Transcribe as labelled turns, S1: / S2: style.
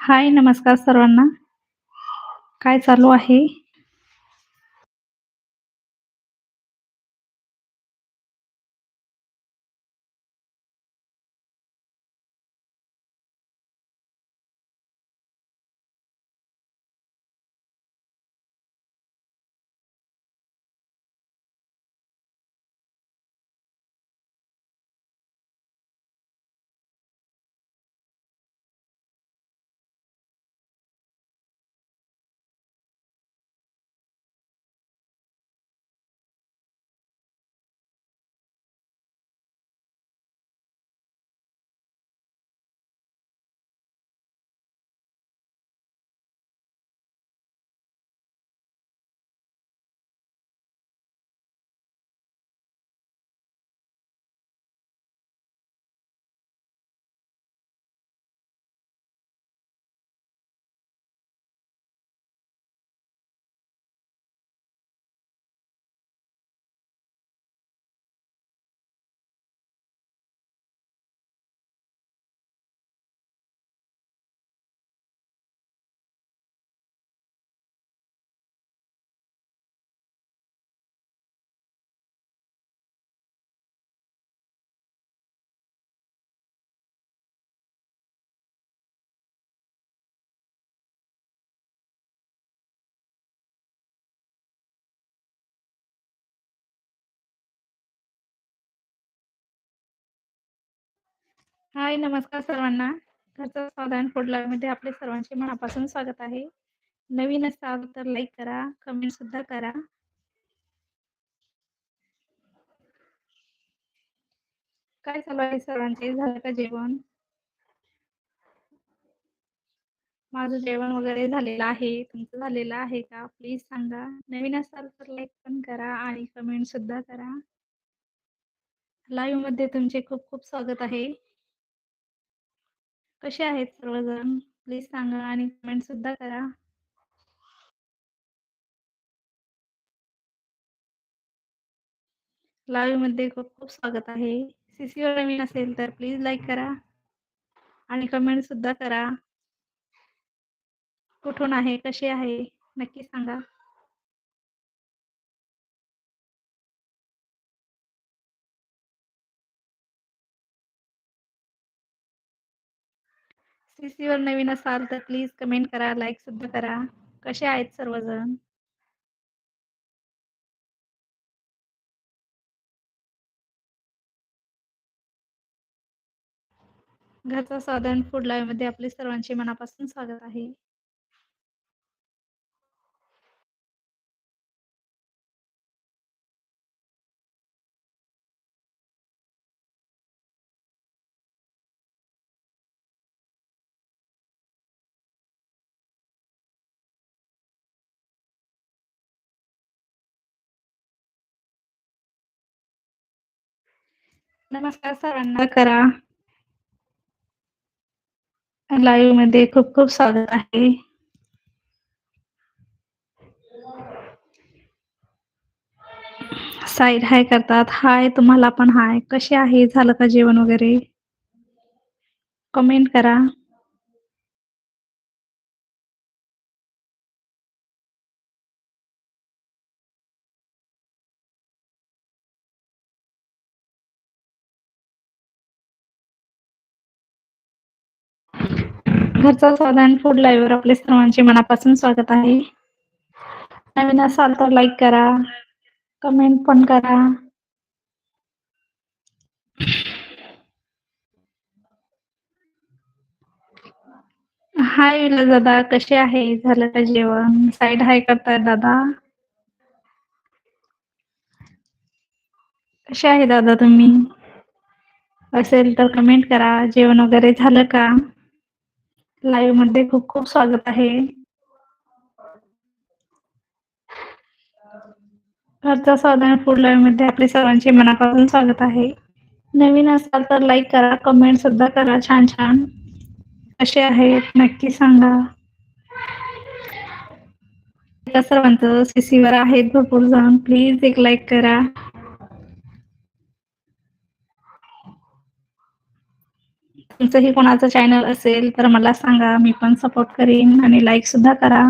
S1: हाय नमस्कार सर्वांना. काय चालू आहे? हाय नमस्कार सर्वांना. घरचं साधारण फूडमध्ये आपले सर्वांचे मनापासून स्वागत आहे. नवीन असाल तर लाईक करा कमेंट सुद्धा करा. काय चालू आहे सर्वांचे? झालं का जेवण? माझं जेवण वगैरे झालेलं आहे. तुमचं झालेलं आहे का? प्लीज सांगा. नवीन असाल तर लाईक पण करा आणि कमेंट सुद्धा करा. लाईव्हमध्ये तुमचे खूप खूप स्वागत आहे. कसे आहेत सर्वजण? प्लीज सांगा आणि कमेंट सुद्धा करा. लाईव्हमध्ये खूप खूप स्वागत आहे. सीसीवर नवीन असेल तर प्लीज लाईक करा आणि कमेंट सुद्धा करा. कुठून आहे? कसे आहे? नक्की सांगा. सीसीवर नवीन असाल तर प्लीज कमेंट करा लाईक सुद्धा करा. कसे आहेत सर्वजण? घरचा साधारण फूड लाईव्हमध्ये आपले सर्वांचे मनापासून स्वागत आहे. नमस्कार सर्वांना करा. लाईव्हमध्ये खूप खूप स्वागत आहे. साईड हाय करतात. हाय तुम्हाला पण हाय कसे आहे? झालं का जेवण वगैरे? कमेंट करा. घरचा साधारण फूड लाईव्हवर आपले सर्वांचे मनापासून स्वागत आहे. नवीन असाल तर लाईक करा कमेंट पण करा. हाय विला दादा कसे आहे? झालं का जेवण? साईड हाय करतायत दादा? कसे आहे दादा तुम्ही? असेल तर कमेंट करा. जेवण वगैरे झालं का? लाईव्हमध्ये खूप खूप स्वागत आहे. घरचा साधारण फूड लाईव्हमध्ये आपले सर्वांचे मनापासून स्वागत आहे. नवीन असाल तर लाईक करा कमेंट सुद्धा करा छान छान. कसे आहेत? नक्की सांगा. सर्वांचं सीसीवर आहेत भरपूर जण. प्लीज एक लाईक करा. तुमचंही कोणाचं चॅनल असेल तर मला सांगा मी पण सपोर्ट करीन आणि लाईक सुद्धा करा.